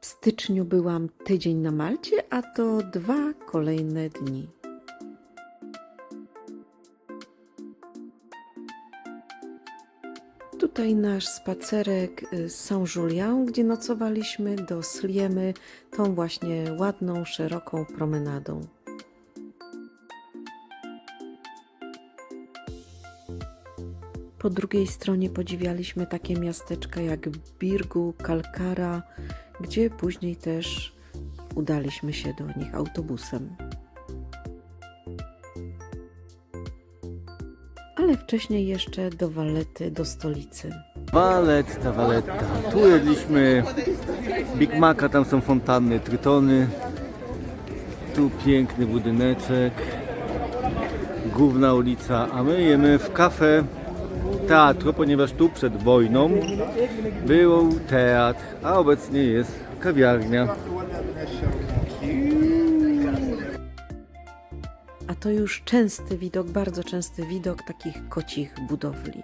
W styczniu byłam tydzień na Malcie, a to dwa kolejne dni. Tutaj nasz spacerek y, z Saint-Julian, gdzie nocowaliśmy, do Sliemy, tą właśnie ładną, szeroką promenadą. Po drugiej stronie podziwialiśmy takie miasteczka jak Birgu, Kalkara, gdzie później też udaliśmy się do nich autobusem. Ale wcześniej jeszcze do Valety, do stolicy. Waletta, waletta. Tu jedliśmy Big Maca, tam są fontanny, trytony. Tu piękny budyneczek. Główna ulica, a my jemy w kafe teatru, ponieważ tu przed wojną był teatr, a obecnie jest kawiarnia. A to już częsty widok, bardzo częsty widok takich kocich budowli.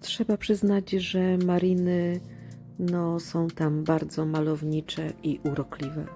Trzeba przyznać, że mariny no, są tam bardzo malownicze i urokliwe.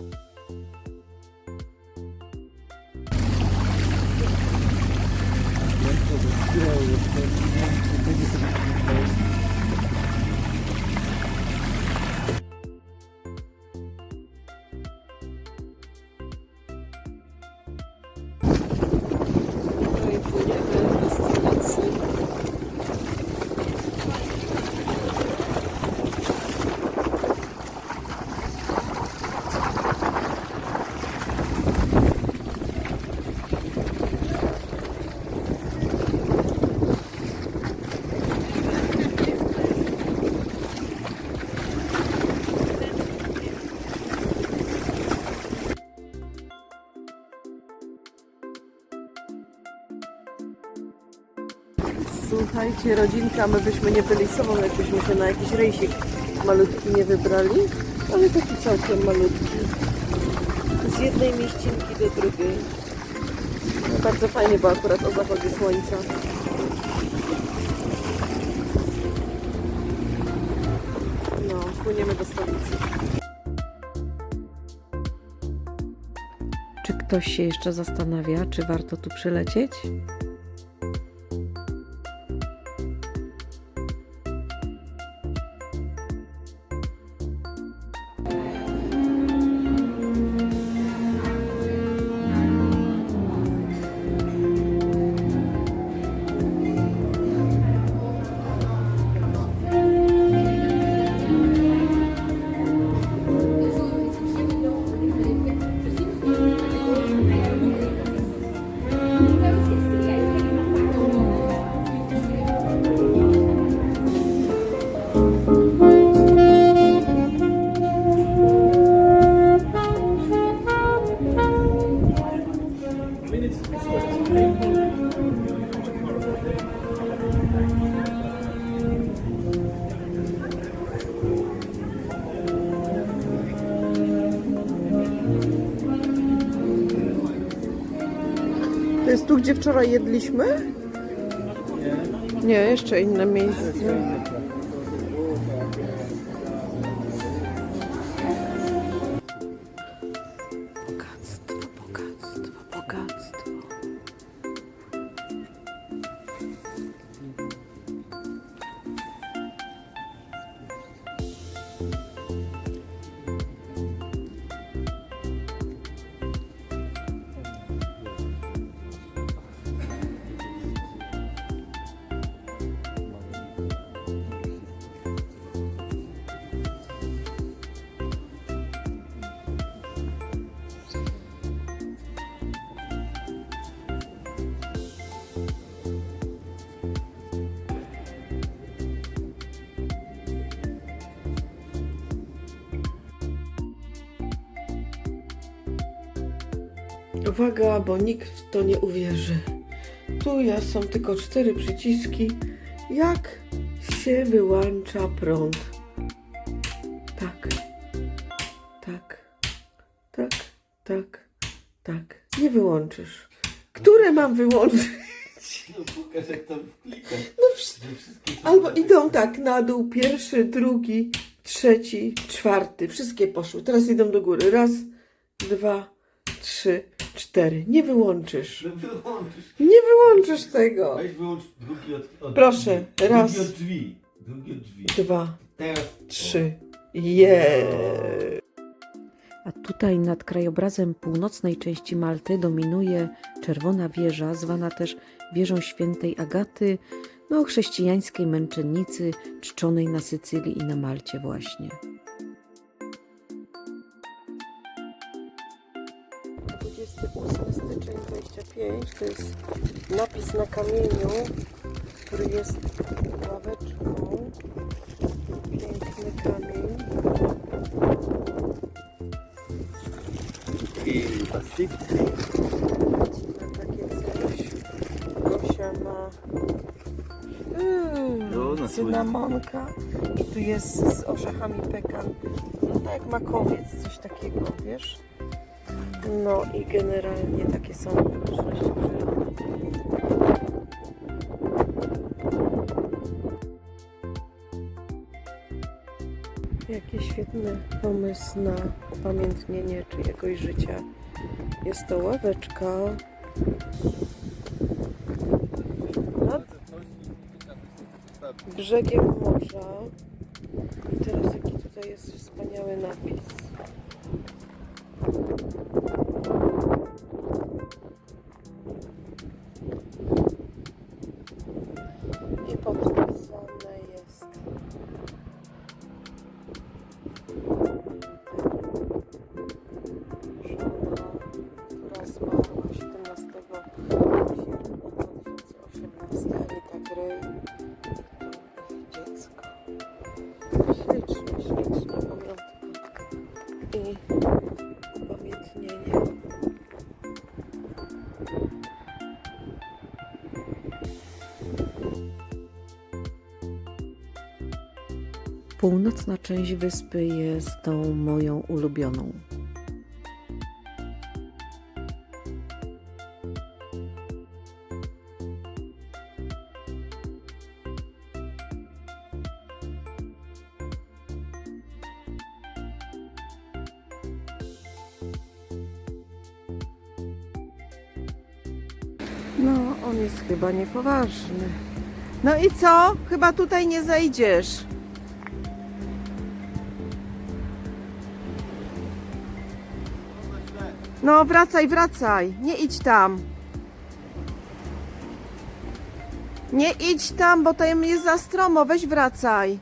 No Słuchajcie, rodzinka, my byśmy nie byli sobą, jakbyśmy się na jakiś rejsik malutki nie wybrali, ale taki całkiem malutki. Z jednej mieścinki do drugiej. No, bardzo fajnie, bo akurat o zachodzie słońca. No, płyniemy do stolicy. Czy ktoś się jeszcze zastanawia, czy warto tu przylecieć? Gdzie wczoraj jedliśmy? Nie, jeszcze inne miejsce. Uwaga, bo nikt w to nie uwierzy. Tu ja są tylko cztery przyciski. Jak się wyłącza prąd? Tak, tak, tak, tak, tak. Nie wyłączysz. Które mam wyłączyć? No pokaż jak tam wklikać. No, albo idą tak na dół. Pierwszy, drugi, trzeci, czwarty. Wszystkie poszły. Teraz idą do góry. Raz, dwa, trzy, cztery. Nie wyłączysz. No wyłączysz. Nie wyłączysz tego. Weź wyłącz drugi od, od Proszę, drugi raz. od drzwi. Drugi od drzwi. Dwa, Teraz trzy. Je. A tutaj nad krajobrazem północnej części Malty dominuje czerwona wieża, zwana też wieżą świętej Agaty, no chrześcijańskiej męczennicy czczonej na Sycylii i na Malcie właśnie. 25 to jest napis na kamieniu, który jest ławeczką. Piękny kamień. i. Na takie coś. Gosia ma No, mm, na cynamonka. I tu jest z orzechami pekan. No tak jak makowiec, coś takiego, wiesz? No i generalnie takie są okoliczności przyrody. Jaki świetny pomysł na upamiętnienie czyjegoś życia. Jest to ławeczka nad brzegiem morza. I teraz jaki tutaj jest wspaniały napis. Thank you. Północna część wyspy jest tą moją ulubioną. No, on jest chyba niepoważny. No i co? Chyba tutaj nie zejdziesz. No, wracaj, wracaj. Nie idź tam. Nie idź tam, bo tam jest za stromo. Weź wracaj.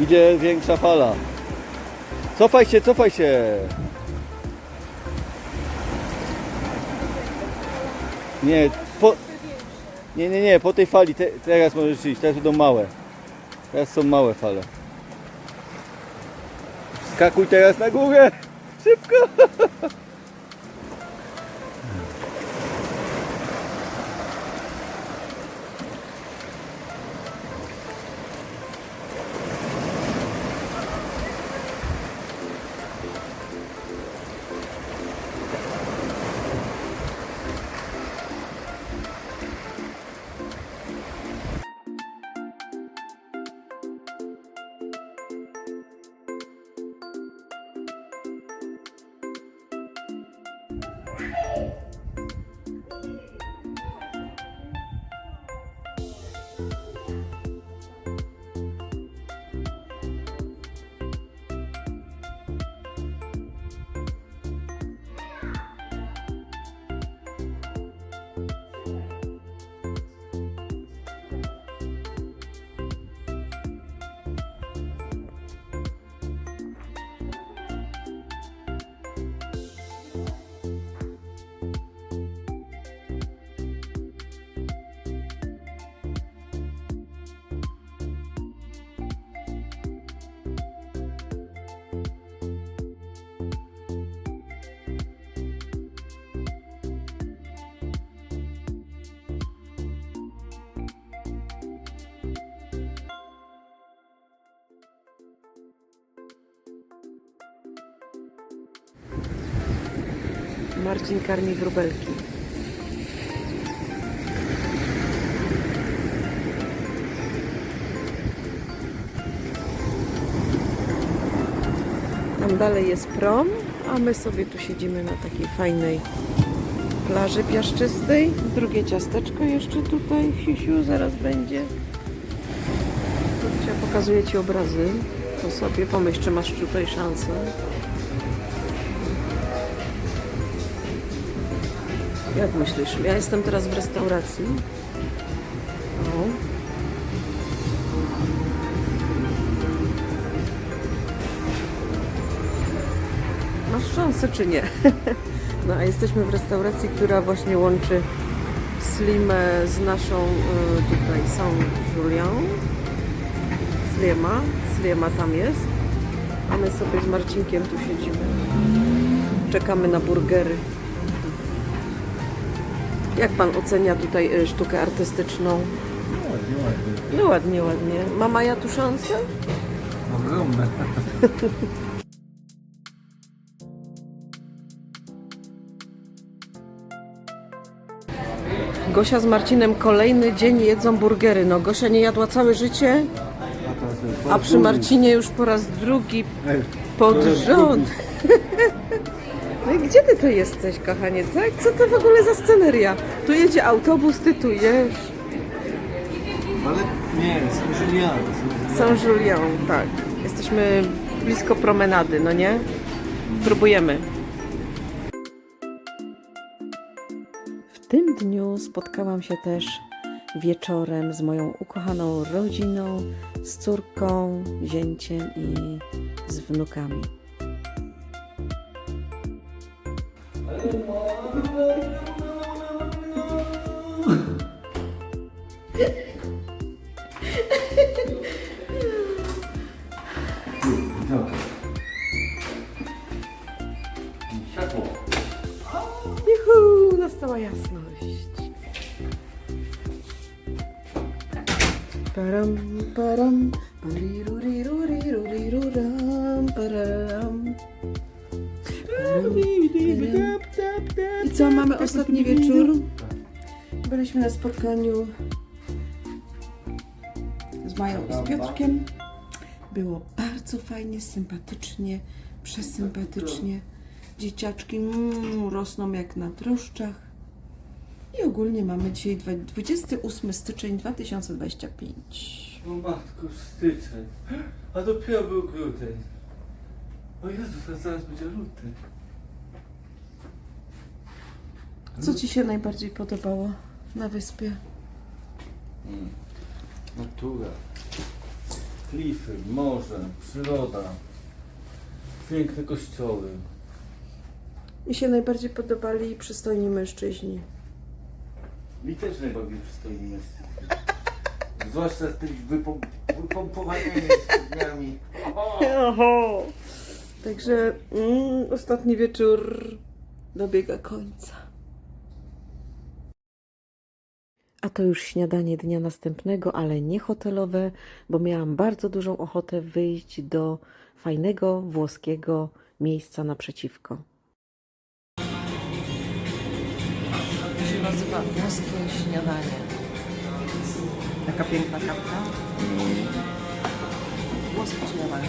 Idzie większa fala. Cofaj się, cofaj się. Nie, po... Nie, nie, nie, po tej fali te, teraz możesz iść, teraz będą małe. Teraz są małe fale. Skakuj teraz na górę! Szybko! Marcin karmi wróbelki. Tam dalej jest prom, a my sobie tu siedzimy na takiej fajnej plaży piaszczystej. Drugie ciasteczko jeszcze tutaj, Siusiu, zaraz będzie. Tu pokazuję Ci obrazy, to sobie pomyśl, czy masz tutaj szansę. Jak myślisz? Ja jestem teraz w restauracji. O. Masz szansę czy nie? No a jesteśmy w restauracji, która właśnie łączy Slimę z naszą y, tutaj Julią. Sliema. Sliema tam jest. A my sobie z Marcinkiem tu siedzimy. Czekamy na burgery. Jak pan ocenia tutaj y, sztukę artystyczną? Ładnie, ładnie. No ładnie, ładnie. Ma Maja tu szansę? Ogromne. Gosia z Marcinem kolejny dzień jedzą burgery. No Gosia nie jadła całe życie, a przy Marcinie już po raz drugi pod rząd. Gdzie ty to jesteś, kochanie, tak? Co to w ogóle za sceneria? Tu jedzie autobus, ty tu jesz. Ale nie, są Juliany. Są Julią, tak. Jesteśmy blisko promenady, no nie? Próbujemy. W tym dniu spotkałam się też wieczorem z moją ukochaną rodziną, z córką, zięciem i z wnukami. Юху, настала ясность. Парам, парам, париру, риру, риру, риру, рам, парам. Парам, парам. Co, mamy ostatni wieczór? Byliśmy na spotkaniu z Mają i z Piotrkiem. Było bardzo fajnie, sympatycznie, przesympatycznie. Dzieciaczki mm, rosną jak na drożdżach. I ogólnie mamy dzisiaj dwa- 28 styczeń 2025. O matko, styczeń. A dopiero był grudzień. O Jezus, a zaraz będzie luty. Co Ci się najbardziej podobało na wyspie? Mm. Natura. Klify, morze, przyroda. Piękne kościoły. Mi się najbardziej podobali przystojni mężczyźni. Mi też najbardziej przystojni mężczyźni. Zwłaszcza z tymi wypom- wypompowanymi spodniami. Oho. Także mm, ostatni wieczór dobiega końca. A to już śniadanie dnia następnego, ale nie hotelowe, bo miałam bardzo dużą ochotę wyjść do fajnego włoskiego miejsca naprzeciwko. To się nazywa włoskie śniadanie. Taka piękna kapka. Włoskie śniadanie.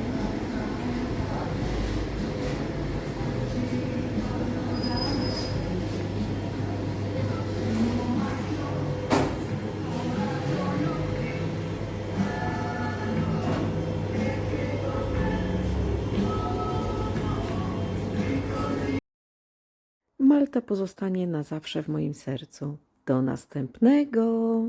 Malta pozostanie na zawsze w moim sercu. Do następnego!